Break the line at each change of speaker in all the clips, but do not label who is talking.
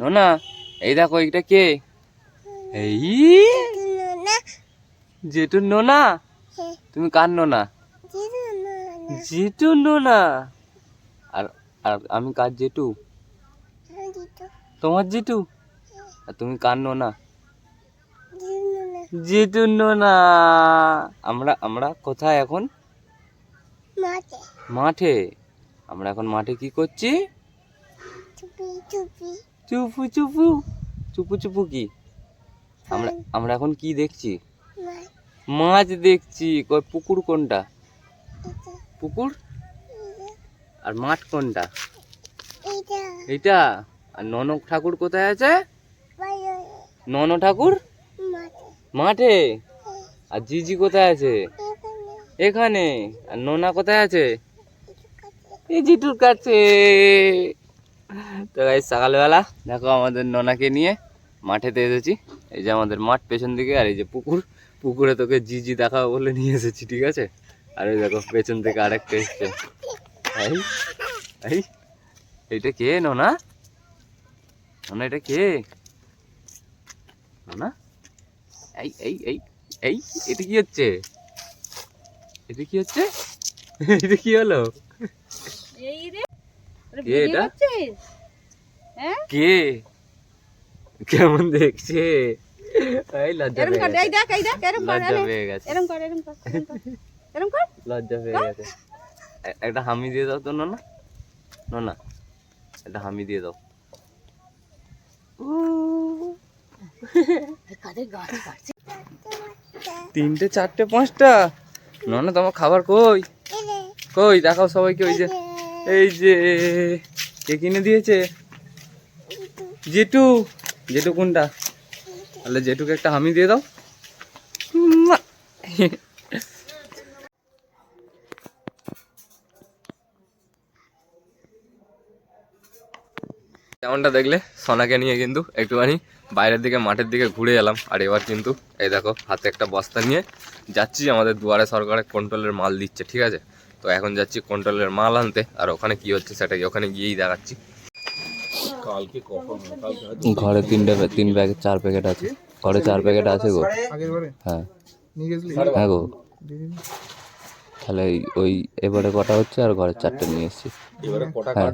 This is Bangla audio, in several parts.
নোনা এই দেখো এইটা কে? এই? জেঠু নোনা? তুমি কার নোনা? জেঠু নোনা। আর আর আমি কার জেঠু তোমার জেঠু আর তুমি কার নোনা? জেঠু নোনা। আমরা আমরা কোথায় এখন? মাঠে। আমরা এখন মাঠে কি করছি? চুপু চুপু। চুপু চুপু কি? আমরা আমরা এখন কি দেখছি? মাছ দেখছি। কই পুকুর কোনটা? পুকুর? আর মাঠ কোনটা? এইটা। আর নন ঠাকুর কোথায় আছে? নন ঠাকুর? মাঠে। আর জিজি কোথায় আছে? এখানে। আর নোনা কোথায় আছে? এই জিটুর কাছে। তো গাই সকালবেলা দেখো আমাদের নোনাকে নিয়ে মাঠেতে এসেছি। এই যে আমাদের মাঠ পেছন দিকে, আর এই যে পুকুর, পুকুরে তোকে জি জি দেখাবো বলে নিয়ে এসেছি, ঠিক আছে? আর ওই দেখো, পেছন থেকে আরেকটা এসছে। এই এই, এইটা কে নোনা? নোনা, এটা কে? নোনা? এই এই এই এই, এটা কি হচ্ছে? এটা কি হচ্ছে? এটা কি হলো?
এই রে।
কে এটা?
হ্যাঁ?
কে? কেমন দেখছে? এই লজ্জা
এরম কর এই দেখ এই দেখ এরম কর
লজ্জা
আরে।
পেয়ে গেছে।
এরম কর এরম কর এরম কর
লজ্জা পেয়ে গেছে। একটা হামি দিয়ে দাও তো নোনা। নোনা একটা হামি দিয়ে দাও। তিনটে চারটে পাঁচটা। নোনা তোমার খাবার কই? কই দেখাও সবাইকে ওই যে এই যে, কে কিনে দিয়েছে? জেটু জেটু কোনটা? তাহলে জেটুকে একটা হামি দিয়ে দাও। যেমনটা দেখলে, সোনাকে নিয়ে কিন্তু একটুখানি বাইরের দিকে, মাঠের দিকে ঘুরে এলাম। আর এবার কিন্তু, এই দেখো, হাতে একটা বস্তা নিয়ে যাচ্ছি। আমাদের দুয়ারে সরকারের কন্ট্রোলের মাল দিচ্ছে, ঠিক আছে? তো এখন যাচ্ছি কন্ট্রোলের মাল আনতে। আর ওখানে কি হচ্ছে সেটা ওখানে গিয়েই দেখাচ্ছি। ঘরে তিনটে তিন প্যাকেট চার প্যাকেট আছে। ঘরে চার প্যাকেট আছে গো। হ্যাঁ। হ্যাঁ গো। তাহলে ওই এবারে কটা হচ্ছে আর ঘরে চারটে নিয়ে এসেছি। হ্যাঁ।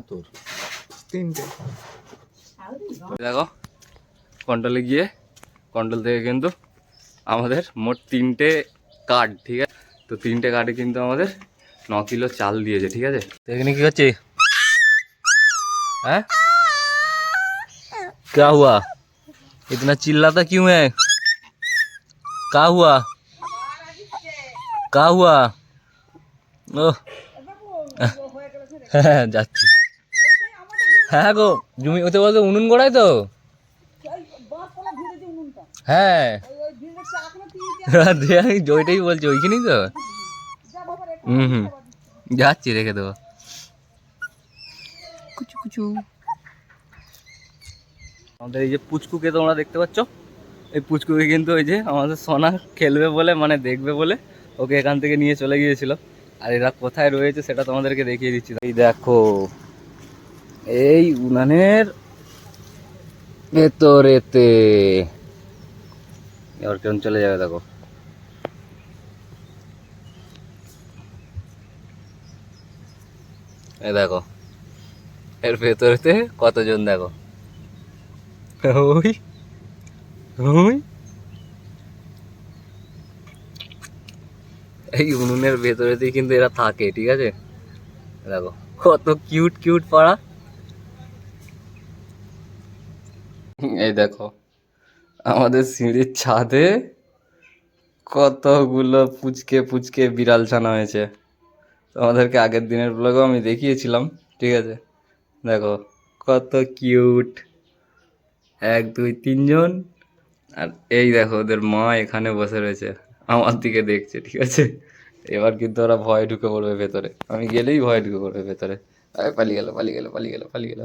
দেখো কন্ট্রোলে গিয়ে কন্ট্রোল থেকে কিন্তু আমাদের মোট তিনটে কার্ড ঠিক আছে? তো তিনটে কার্ডে কিন্তু আমাদের ন কিলো চাল দিয়েছে ঠিক আছে তো এখানে কি হচ্ছে হ্যাঁ क्या हुआ इतना चिल्लाता क्यों है क्या हुआ क्या हुआ ও হ্যাঁ যাচ্ছি হ্যাঁ গো জমি ওতে বলতে উনুন গোড়ায় তো হ্যাঁ দিয়ে আমি ওইটাই বলছি ওইখানেই তো হুম হুম। যাচ্ছি রেখে দেবো। কুচু কুচু। আমাদের এই যে পুচকুকে তোমরা দেখতে পাচ্ছ এই পুচকুকে কিন্তু ওই যে আমাদের সোনা খেলবে বলে মানে দেখবে বলে ওকে এখান থেকে নিয়ে চলে গিয়েছিল। আর এরা কোথায় রয়েছে সেটা তোমাদেরকে দেখিয়ে দিচ্ছি। এই দেখো এই উনানের ভেতরেতে। এবার কেমন চলে যাবে দেখো। এই দেখো। এর ভেতরেতে কতজন দেখো? ওই ওই। এই উনুনের ভেতরেতেই কিন্তু এরা থাকে ঠিক আছে? দেখো কত কিউট কিউট পাড়া। এই দেখো আমাদের সিঁড়ির ছাদে কতগুলো পুচকে পুচকে বিড়াল ছানা হয়েছে। তোমাদেরকে আগের দিনের ব্লগও আমি দেখিয়েছিলাম, ঠিক আছে? দেখো, কত কিউট এক, দুই, তিনজন। আর এই দেখো, ওদের মা এখানে বসে রয়েছে, আমার দিকে দেখছে, ঠিক আছে? এবার কিন্তু ওরা ভয় ঢুকে পড়বে ভেতরে। আমি গেলেই ভয় ঢুকে পড়বে ভেতরে। পালিয়ে গেল পালিয়ে গেল পালিয়ে গেল পালিয়ে গেল।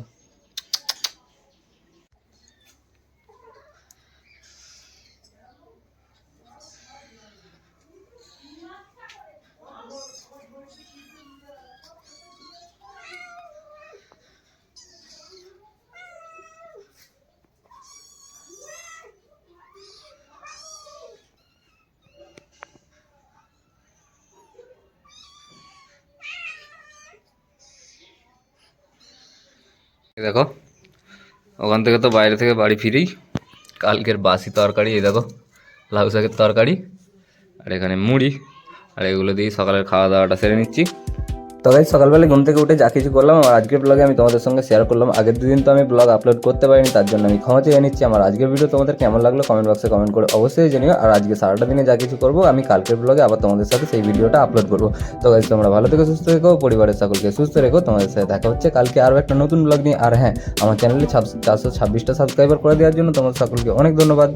দেখো, ওখান থেকে তো বাইরে থেকে বাড়ি ফিরি কালকের বাসি তরকারি, এই দেখো, লাউ শাকের তরকারি আর এখানে মুড়ি আর এগুলো দিয়ে সকালের খাওয়া দাওয়াটা সেরে নিচ্ছি। তো গাইজ সকালবেলা ঘুম থেকে উঠে যা কিছু করলাম আর আজকের ব্লগে আমি তোমাদের সঙ্গে শেয়ার করলাম। আগের দুদিন তো আমি ব্লগ আপলোড করতে পারিনি, তার জন্য আমি ক্ষমা চেয়ে নিচ্ছি। আমার আজকের ভিডিও তোমাদের কেমন লাগল কমেন্ট বক্সে কমেন্ট করে অবশ্যই জানিও। আর আজকে সারাটা দিনে যা কিছু করব, আমি কালকের ব্লগে আবার তোমাদের সাথে সেই ভিডিওটা আপলোড করব। তো গাইজ তোমরা ভালো থেকে, সুস্থ থেকো, পরিবারের সকলকে সুস্থ রেখো। তোমাদের সাথে দেখা হচ্ছে কালকে আরও একটা নতুন ব্লগ নিয়ে। আর হ্যাঁ আমার চ্যানেলে চারশো ছাব্বিশটা সাবস্ক্রাইবার করে দেওয়ার জন্য তোমাদের সকলকে অনেক ধন্যবাদ।